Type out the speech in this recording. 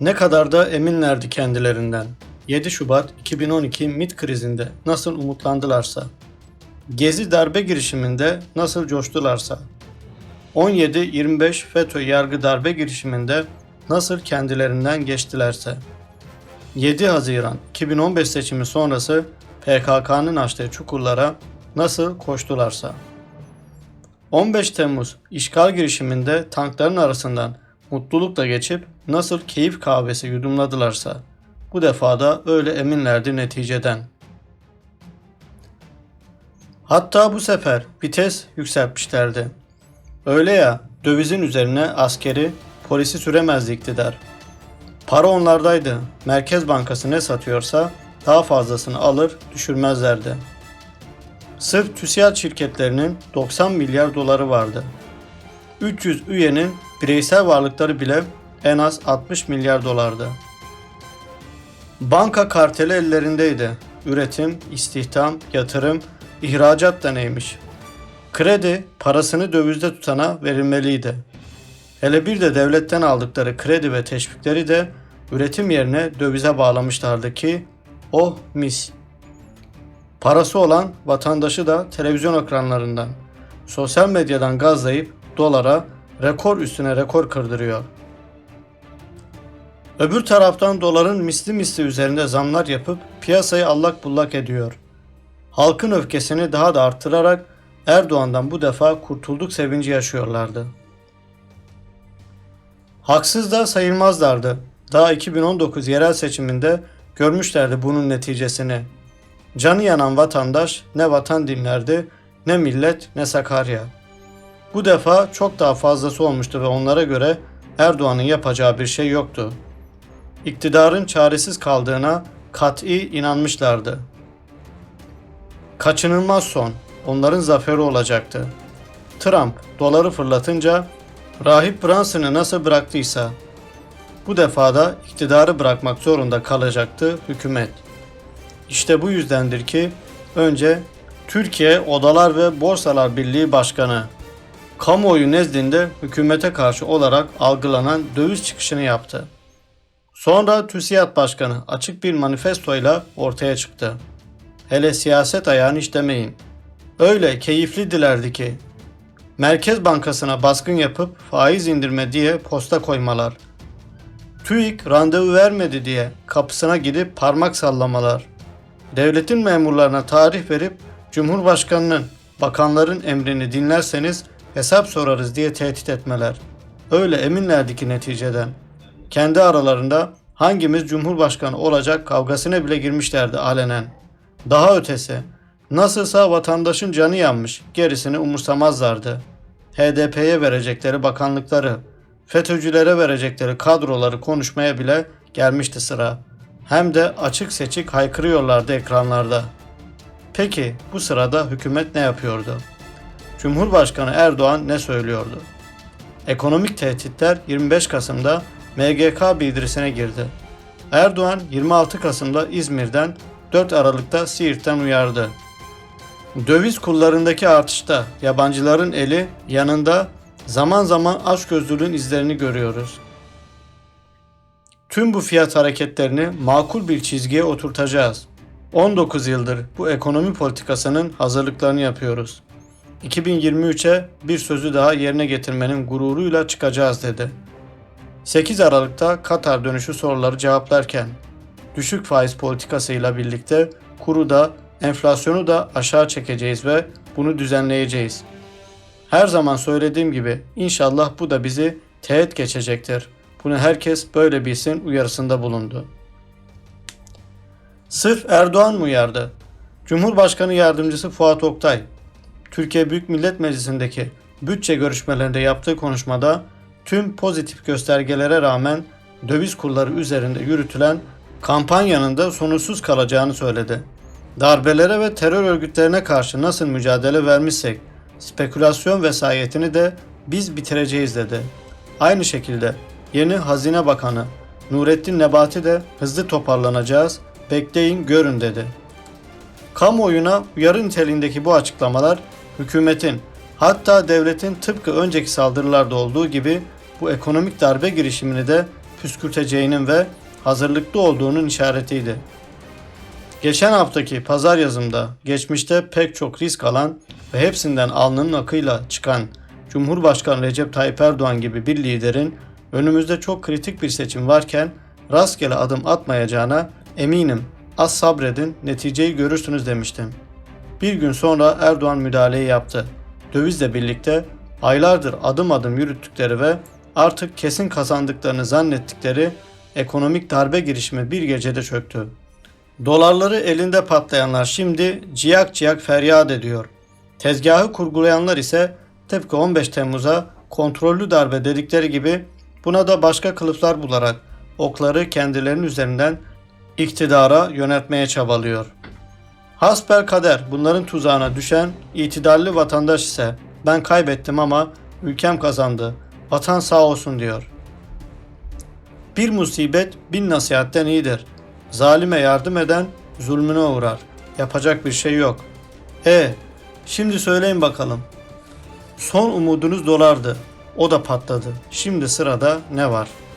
Ne kadar da eminlerdi kendilerinden. 7 Şubat 2012 MİT krizinde nasıl umutlandılarsa, Gezi darbe girişiminde nasıl coştularsa, 17-25 FETÖ yargı darbe girişiminde nasıl kendilerinden geçtilerse, 7 Haziran 2015 seçimi sonrası PKK'nın açtığı çukurlara nasıl koştularsa, 15 Temmuz işgal girişiminde tankların arasından mutlulukla geçip nasıl keyif kahvesi yudumladılarsa, bu defa da öyle eminlerdi neticeden. Hatta bu sefer vites yükseltmişlerdi. Öyle ya dövizin üzerine askeri, polisi süremezdi iktidar. Para onlardaydı. Merkez Bankası ne satıyorsa daha fazlasını alır düşürmezlerdi. Sırf TÜSİAD şirketlerinin 90 milyar doları vardı. 300 üyenin bireysel varlıkları bile en az 60 milyar dolardı. Banka karteli ellerindeydi. Üretim, istihdam, yatırım, ihracat da neymiş. Kredi parasını dövizde tutana verilmeliydi. Hele bir de devletten aldıkları kredi ve teşvikleri de üretim yerine dövize bağlamışlardı ki oh mis. Parası olan vatandaşı da televizyon ekranlarından, sosyal medyadan gazlayıp dolara rekor üstüne rekor kırdırıyor. Öbür taraftan doların misli misli üzerinde zamlar yapıp piyasayı allak bullak ediyor. Halkın öfkesini daha da arttırarak Erdoğan'dan bu defa kurtulduk sevinci yaşıyorlardı. Haksız da sayılmazlardı. Daha 2019 yerel seçiminde görmüşlerdi bunun neticesini. Canı yanan vatandaş ne vatan dinlerdi, ne millet, ne Sakarya. Bu defa çok daha fazlası olmuştu ve onlara göre Erdoğan'ın yapacağı bir şey yoktu. İktidarın çaresiz kaldığına kat'i inanmışlardı. Kaçınılmaz son, onların zaferi olacaktı. Trump doları fırlatınca Rahip Brunson'ı nasıl bıraktıysa bu defada iktidarı bırakmak zorunda kalacaktı hükümet. İşte bu yüzdendir ki önce Türkiye Odalar ve Borsalar Birliği Başkanı kamuoyu nezdinde hükümete karşı olarak algılanan döviz çıkışını yaptı. Sonra TÜSİAD Başkanı açık bir manifestoyla ortaya çıktı. Hele siyaset ayağını hiç demeyin. Öyle keyifli dilerdi ki Merkez Bankası'na baskın yapıp faiz indirme diye posta koymalar. TÜİK randevu vermedi diye kapısına gidip parmak sallamalar. Devletin memurlarına tarih verip Cumhurbaşkanının, bakanların emrini dinlerseniz hesap sorarız diye tehdit etmeler. Öyle eminlerdi ki neticeden. Kendi aralarında hangimiz Cumhurbaşkanı olacak kavgasına bile girmişlerdi alenen. Daha ötesi, nasılsa vatandaşın canı yanmış, gerisini umursamazlardı. HDP'ye verecekleri bakanlıkları, FETÖ'cülere verecekleri kadroları konuşmaya bile gelmişti sıra. Hem de açık seçik haykırıyorlardı ekranlarda. Peki bu sırada hükümet ne yapıyordu? Cumhurbaşkanı Erdoğan ne söylüyordu? Ekonomik tehditler 25 Kasım'da MGK bildirisine girdi. Erdoğan 26 Kasım'da İzmir'den 4 Aralık'ta Siirt'ten uyardı. Döviz kurlarındaki artışta yabancıların eli yanında zaman zaman açgözlülüğün izlerini görüyoruz. Tüm bu fiyat hareketlerini makul bir çizgiye oturtacağız. 19 yıldır bu ekonomi politikasının hazırlıklarını yapıyoruz. 2023'e bir sözü daha yerine getirmenin gururuyla çıkacağız dedi. 8 Aralık'ta Katar dönüşü soruları cevaplarken düşük faiz politikasıyla birlikte kuru da enflasyonu da aşağı çekeceğiz ve bunu düzenleyeceğiz. Her zaman söylediğim gibi inşallah bu da bizi teğet geçecektir. Bunu herkes böyle bilsin uyarısında bulundu. Sırf Erdoğan mı uyardı? Cumhurbaşkanı Yardımcısı Fuat Oktay, Türkiye Büyük Millet Meclisi'ndeki bütçe görüşmelerinde yaptığı konuşmada tüm pozitif göstergelere rağmen döviz kurları üzerinde yürütülen kampanyanın da sonuçsuz kalacağını söyledi. Darbelere ve terör örgütlerine karşı nasıl mücadele vermişsek spekülasyon vesayetini de biz bitireceğiz dedi. Aynı şekilde yeni Hazine Bakanı Nurettin Nebati de hızlı toparlanacağız, bekleyin görün dedi. Kamuoyuna uyarı niteliğindeki bu açıklamalar hükümetin hatta devletin tıpkı önceki saldırılarda olduğu gibi bu ekonomik darbe girişimini de püskürteceğinin ve hazırlıklı olduğunun işaretiydi. Geçen haftaki pazar yazımda geçmişte pek çok risk alan ve hepsinden alnının akıyla çıkan Cumhurbaşkanı Recep Tayyip Erdoğan gibi bir liderin önümüzde çok kritik bir seçim varken rastgele adım atmayacağına eminim. Az sabredin, neticeyi görürsünüz demiştim. Bir gün sonra Erdoğan müdahaleyi yaptı. Dövizle birlikte aylardır adım adım yürüttükleri ve artık kesin kazandıklarını zannettikleri ekonomik darbe girişimi bir gecede çöktü. Dolarları elinde patlayanlar şimdi ciyak ciyak feryat ediyor. Tezgahı kurgulayanlar ise tıpkı 15 Temmuz'a kontrollü darbe dedikleri gibi buna da başka kılıflar bularak okları kendilerinin üzerinden iktidara yöneltmeye çabalıyor. Hasbel kader bunların tuzağına düşen itidalli vatandaş ise ben kaybettim ama ülkem kazandı. Vatan sağ olsun diyor. Bir musibet bin nasihatten iyidir. Zalime yardım eden zulmüne uğrar. Yapacak bir şey yok. E, şimdi söyleyin bakalım. Son umudunuz dolardı. O da patladı. Şimdi sırada ne var?''